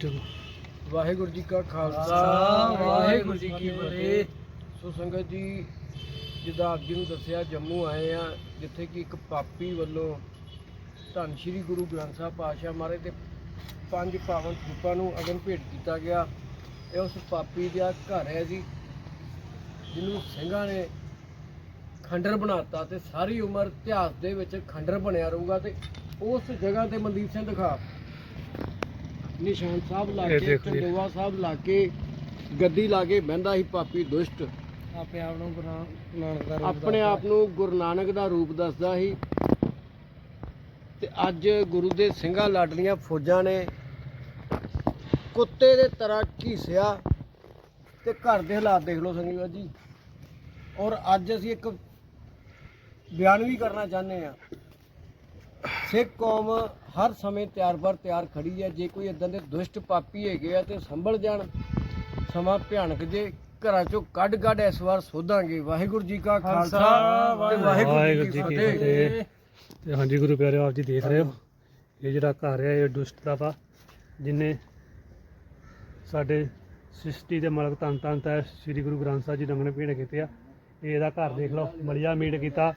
ਚਲੋ। ਵਾਹਿਗੁਰੂ ਜੀ ਕਾ ਖਾਲਸਾ ਵਾਹਿਗੁਰੂ ਜੀ ਕੀ ਫਤਿਹ। ਸੋ ਸੰਗਤ ਜੀ ਜਿੱਦਾਂ ਆਪ ਜੀ ਨੂੰ ਦੱਸਿਆ ਜੰਮੂ ਆਏ ਆ ਜਿੱਥੇ ਕਿ ਇੱਕ ਪਾਪੀ ਵੱਲੋਂ ਧੰਨ ਸ਼੍ਰੀ ਗੁਰੂ ਗ੍ਰੰਥ ਸਾਹਿਬ ਪਾਤਸ਼ਾਹ ਮਹਾਰਾਜ ਦੇ ਪੰਜ ਪਾਵਨ ਸਰੂਪਾਂ ਨੂੰ ਅਗਨ ਭੇਟ ਕੀਤਾ ਗਿਆ। ਇਹ ਉਸ ਪਾਪੀ ਦਾ ਘਰ ਹੈ ਜੀ ਜਿਹਨੂੰ ਸਿੰਘਾਂ ਨੇ ਖੰਡਰ ਬਣਾਤਾ ਤੇ ਸਾਰੀ ਉਮਰ ਇਤਿਹਾਸ ਦੇ ਵਿੱਚ ਖੰਡਰ ਬਣਿਆ ਰਹੂਗਾ ਤੇ ਉਸ ਜਗ੍ਹਾ ਤੇ ਮਨਦੀਪ ਸਿੰਘ ਦਿਖਾ। ਨਿਸ਼ਾਨ ਸਾਹਿਬ ਲਾ ਇਹ ਕੇ ਦੇਖ ਸਾਹਿਬ ਲਾ ਕੇ ਗੱਦੀ ਲਾ ਕੇ ਬਹਿੰਦਾ ਸੀ ਪਾਪੀ ਦੁਸ਼ਟ। ਆਪੇ ਆਪ ਨੂੰ ਗੁਰੂ ਨਾਨਕ ਦਾ ਆਪਣੇ ਆਪ ਨੂੰ ਗੁਰੂ ਨਾਨਕ ਦਾ ਰੂਪ ਦੱਸਦਾ ਸੀ। ਤੇ ਅੱਜ ਗੁਰੂ ਦੇ ਸਿੰਘਾਂ ਲਾਡਲੀਆਂ ਫੌਜਾਂ ਨੇ ਕੁੱਤੇ ਦੇ ਤਰ੍ਹਾਂ ਘੀਸਿਆ ਤੇ ਘਰ ਦੇ ਹਾਲਾਤ ਦੇਖ ਲਓ ਸੰਗੀਤ ਜੀ ਔਰ ਅੱਜ ਅਸੀਂ ਇੱਕ ਬਿਆਨ ਵੀ ਕਰਨਾ ਚਾਹੁੰਦੇ ਆ ਸਿੱਖ ਕੌਮ ਹਰ ਸਮੇਂ ਤਿਆਰ ਬਰ ਤਿਆਰ ਖੜੀ ਹੈ। ਜੇ ਕੋਈ ਇਦਾਂ ਦੇ ਦੁਸ਼ਟ ਪਾਪੀ ਹੈਗੇ ਆ ਤੇ ਸੰਭਲ ਜਾਣ ਸਮਾਂ ਭਿਆਨਕ ਜੇ ਘਰਾਂ ਚੋਂ ਕੱਢ ਕੱਢ ਇਸ ਵਾਰ ਸੋਧਾਂਗੇ। ਵਾਹਿਗੁਰੂ ਜੀ ਕਾ ਖਾਲਸਾ ਤੇ ਵਾਹਿਗੁਰੂ ਜੀ ਕੀ ਫਤਿਹ। ਤੇ ਹਾਂਜੀ ਗੁਰੂ ਪਿਆਰਿਓ ਆਪ ਜੀ ਦੇਖ ਰਹੇ ਹੋ। ਇਹ ਜਿਹੜਾ ਘਰ ਹੈ ਇਹ ਦੁਸ਼ਟ ਦਾ ਵਾ ਜਿਨੇ ਸਾਡੇ ਸ੍ਰਿਸ਼ਟੀ ਦੇ ਮਾਲਕ ਧੰਨ ਧੰਨ ਤਾਂ ਸ੍ਰੀ ਗੁਰੂ ਗ੍ਰੰਥ ਸਾਹਿਬ ਜੀ ਨੰਗਣੇ ਪੀੜ ਕੀਤੇ ਆ। ਇਹ ਇਹਦਾ ਘਰ ਦੇਖ ਲਓ ਮਲੀਆ ਮੀਟ ਕੀਤਾ।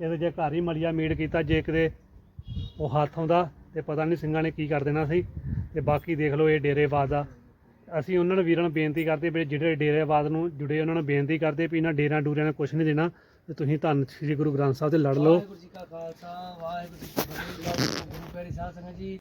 ਇਹਦੇ ਜੇ ਘਰ ਹੀ ਮਲੀਆ ਮੀਟ ਕੀਤਾ ਜੇ ਕਿਤੇ ਉਹ ਹੱਥ ਆਉਂਦਾ ਤੇ ਪਤਾ ਨਹੀਂ ਸਿੰਘਾਂ ਨੇ ਕੀ ਕਰ ਦੇਣਾ ਸੀ। ਤੇ ਬਾਕੀ ਦੇਖ ਲਓ ਇਹ ਡੇਰੇਵਾਦ ਦਾ ਅਸੀਂ ਉਹਨਾਂ ਨੂੰ ਵੀਰਾਂ ਨੂੰ ਬੇਨਤੀ ਕਰਦੇ ਵੀ ਜਿਹੜੇ ਡੇਰੇਵਾਦ ਨੂੰ ਜੁੜੇ ਉਹਨਾਂ ਨੂੰ ਬੇਨਤੀ ਕਰਦੇ ਵੀ ਇਹਨਾਂ ਡੇਰਾਂ ਡੂਰਿਆਂ ਨੇ ਕੁਝ ਨਹੀਂ ਦੇਣਾ। ਤੇ ਤੁਸੀਂ ਧੰਨ ਸ੍ਰੀ ਗੁਰੂ ਗ੍ਰੰਥ ਸਾਹਿਬ ਤੇ ਲੜ ਲਓ। ਵਾਹਿਗੁਰੂ ਜੀ ਕਾ ਖਾਲਸਾ, ਵਾਹਿਗੁਰੂ ਜੀ ਕੀ ਫਤਿਹ। ਗੁਰੂ ਪਿਆਰੀ ਸਾਧ ਸੰਗਤ ਜੀ।